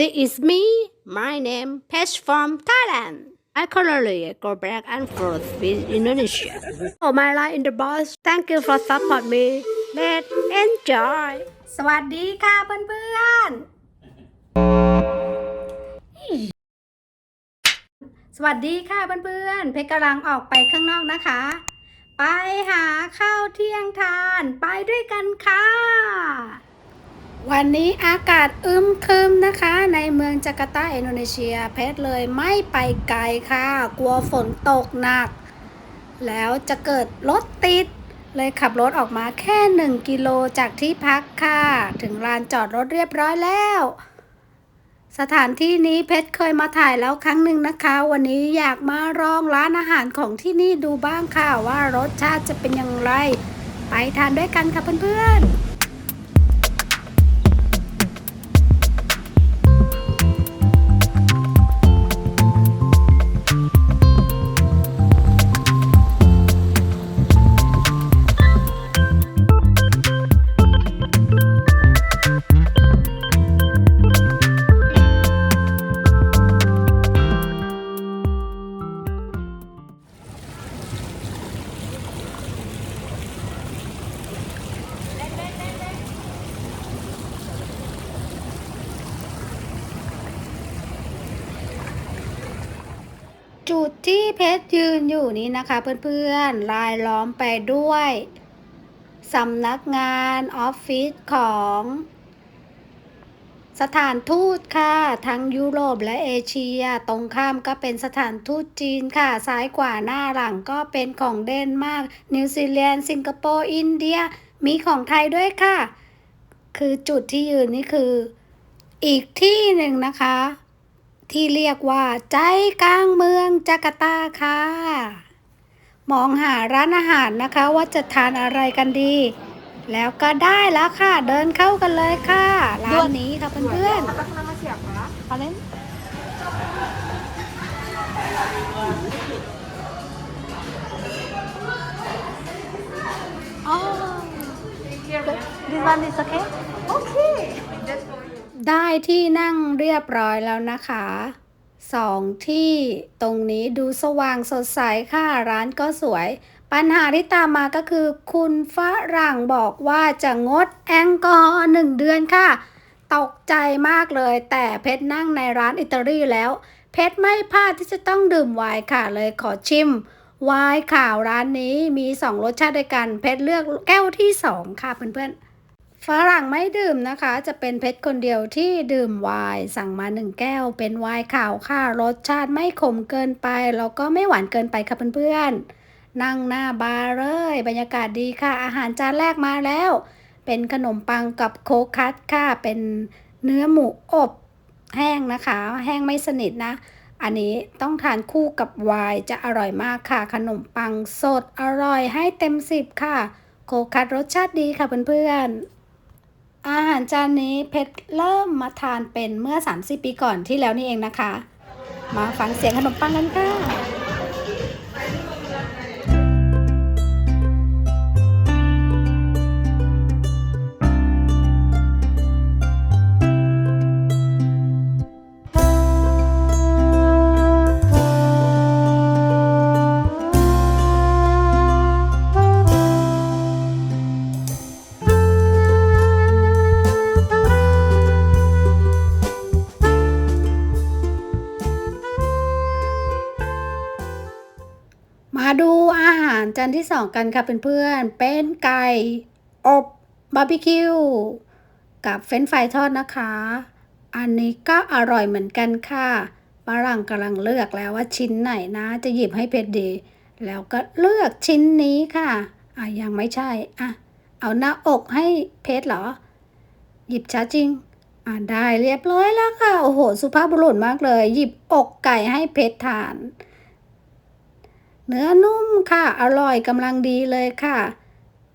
This is me. My name Pesh from Thailand. I currently go back and forth with Indonesia. Oh, my life in the bus. Thank you for support me. Let's enjoy. สวัสดีค่ะเพื่อนๆ สวัสดีค่ะเพื่อนๆ เพชรกำลังออกไปข้างนอกนะคะ ไปหาข้าวเที่ยงทาน ไปด้วยกันค่ะ วันนี้อากาศอึมครึมนะคะ ในเมืองจาการ์ตาอินโดนีเซียเพชรเลยไม่ไปไกลค่ะ กลัวฝนตกหนัก แล้วจะเกิดรถติด เลยขับรถออกมาแค่ 1 กิโลจากที่พักค่ะ ถึงลานจอดรถเรียบร้อยแล้ว สถานที่นี้เพชรเคยมาถ่ายแล้วครั้งหนึ่งนะคะ วันนี้อยากมาลองร้านอาหารของที่นี่ดูบ้างค่ะ ว่ารสชาติจะเป็นอย่างไร ไปทานด้วยกันค่ะเพื่อนๆ จุดที่เพชรยืนอยู่นี้นะคะ เพื่อนๆ ลายล้อมไปด้วยสำนักงานออฟฟิศของ สถานทูตค่ะ ทั้งยุโรปและเอเชีย ตรงข้ามก็เป็นสถานทูตจีนค่ะ ซ้ายกว่าหน้าหลังก็เป็นของเดนมาร์ก นิวซีแลนด์ สิงคโปร์ อินเดีย มีของไทยด้วยค่ะ คือจุดที่ยืนนี่คือ อีกที่หนึ่งนะคะ ที่เรียกว่า ใจกลางเมืองจาการ์ตาค่ะ มองหาร้านอาหารนะคะว่าจะทานอะไรกันดี แล้วก็ได้แล้วค่ะ เดินเข้ากันเลยค่ะ ร้านนี้ค่ะเพื่อนๆอะไรนะอ๋อ this one is okay Okay. ได้ที่นั่งเรียบร้อยแล้วนะคะสองที่ตรงนี้ดูสว่างสดใสค่ะร้านก็สวย ปัญหาที่ตามมาก็คือ คุณฝรั่งบอกว่าจะงดแอลกอฮอล์หนึ่งเดือนค่ะ ตกใจมากเลย แต่เพชรนั่งในร้านอิตาลีแล้ว เพชรไม่พลาดที่จะต้องดื่มไวน์ค่ะ เลยขอชิมไวน์ข่าวร้านนี้มีสองรสชาติด้วยกัน เพชรเลือกแก้วที่สองค่ะเพื่อนๆ ฝรั่งไม่ดื่มนะคะ จะเป็นเพชรคนเดียวที่ดื่มไวน์สั่งมาหนึ่งแก้ว เป็นไวน์ขาวค่ะ รสชาติไม่ขมเกินไป แล้วก็ไม่หวานเกินไปค่ะเพื่อนๆ นั่งหน้าบาร์เลย บรรยากาศดีค่ะ อาหารจานแรกมาแล้ว เป็นขนมปังกับโคคัสค่ะ เป็นเนื้อหมูอบแห้งนะคะ แห้งไม่สนิทนะ อันนี้ต้องทานคู่กับไวน์จะอร่อยมากค่ะ ขนมปังสดอร่อยให้เต็มสิบค่ะ โคคัสรสชาติดีค่ะเพื่อนๆ อาหารจานนี้เพชรเริ่มมาทานเป็นเมื่อ 30 ปีก่อนที่แล้วนี่เองนะคะ มาฟังเสียงขนมปังกันค่ะ จานที่สองกันค่ะเพื่อนๆเป็นไก่ อบบาร์บีคิวกับเฟรนฟรายทอดนะคะ อันนี้ก็อร่อยเหมือนกันค่ะฝรั่งกำลังเลือกแล้วว่าชิ้นไหนนะจะหยิบให้เพชรดี แล้วก็เลือกชิ้นนี้ค่ะอะ ยังไม่ใช่อะเอาหน้าอกให้เพชรเหรอ หยิบช้าจริง อะได้เรียบร้อยแล้วค่ะ โอ้โห สุภาพบุรุษมากเลย หยิบอกไก่ให้เพชรทาน เนื้อนุ่มค่ะ อร่อยกำลังดีเลยค่ะ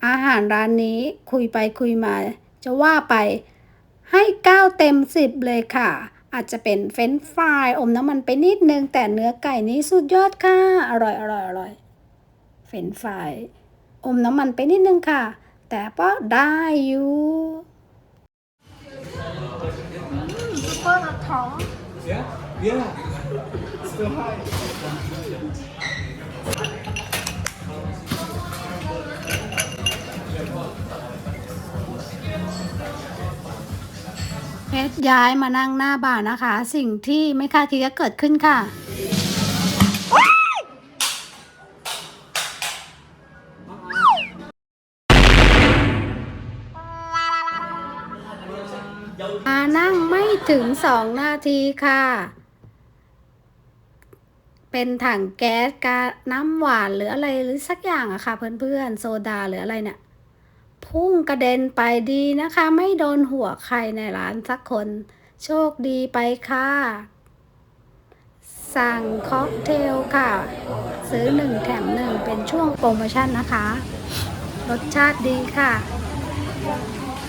อาหารร้านนี้คุยไปคุยมา จะว่าไปให้เก้าเต็มสิบเลยค่ะ อาจจะเป็นเฟรนช์ฟรายอมน้ำมันไปนิดนึง แต่เนื้อไก่นี้สุดยอดค่ะ อร่อยอร่อยอร่อยเฟรนช์ฟรายอมน้ำมันไปนิดนึงค่ะ แต่ก็ได้อยู่ super มาทอง Yeah. Still high. เพชรย้ายมานั่งหน้าบ่านะคะ สิ่งที่ไม่คาดคิดก็เกิดขึ้นค่ะมานั่งไม่ถึงสองนาทีค่ะ เป็นถังแก๊สกาน้ำหวานหรืออะไรหรือสักอย่างอะค่ะ เพื่อนๆโซดาหรืออะไรเนี่ยพุ่งกระเด็นไปดีนะคะ ไม่โดนหัวใครในร้านสักคน โชคดีไปค่ะ สั่งค็อกเทลค่ะ ซื้อหนึ่งแถมหนึ่งเป็นช่วงโปรโมชั่นนะคะ รสชาติดีค่ะ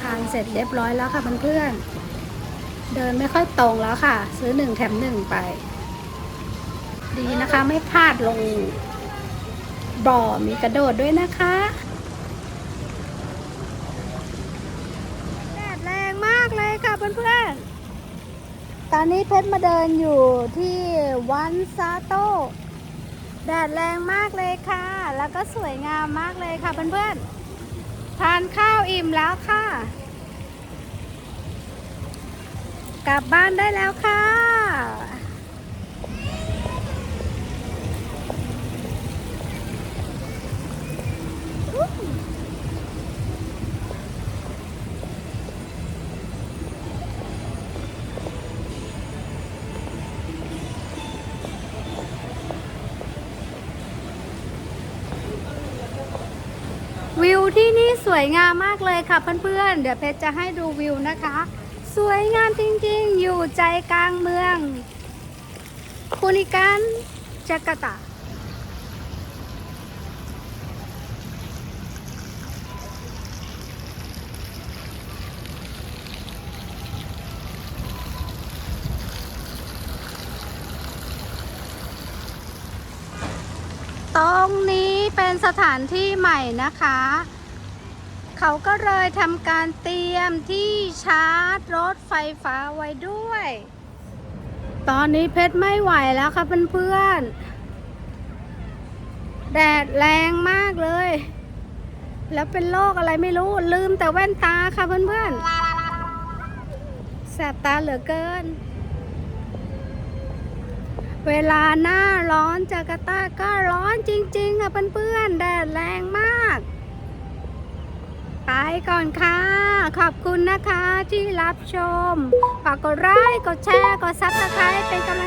ทานเสร็จเรียบร้อยแล้วค่ะเพื่อนๆเดินไม่ค่อยตรงแล้วค่ะ ซื้อหนึ่งแถมหนึ่งไป ดีนะคะ ไม่พลาดลงบ่อมีกระโดดด้วยนะคะแดดแรงมากเลยค่ะเพื่อนๆ ตอนนี้เพชรมาเดินอยู่ที่วันซาโตแดดแรงมากเลยค่ะ แล้วก็สวยงามมากเลยค่ะเพื่อนๆ ทานข้าวอิ่มแล้วค่ะ กลับบ้านได้แล้วค่ะ ที่สวยงามมากเลยค่ะเพื่อนๆ เดี๋ยวเพชรจะให้ดูวิวนะคะ สวยงามจริงๆ อยู่ใจกลางเมืองคูนิกันจาการ์ตาตรงนี้เป็นสถานที่ใหม่นะคะ เขาก็เลยทำการเตรียมที่ชาร์จรถไฟฟ้าไว้ด้วย ตอนนี้เพชรไม่ไหวแล้วค่ะเพื่อนๆ แดดแรงมากเลย แล้วเป็นโรคอะไรไม่รู้ลืมแต่แว่นตาค่ะเพื่อนๆ แสบตาเหลือเกิน เวลาหน้าร้อนจาการ์ตาก็ร้อนจริง ๆ ค่ะเพื่อนๆ แดดแรงมาก ไปก่อนค่ะ ขอบคุณนะคะที่รับชม ฝากกดไลค์ กดแชร์ กดซับสไครต์เป็นกำลัง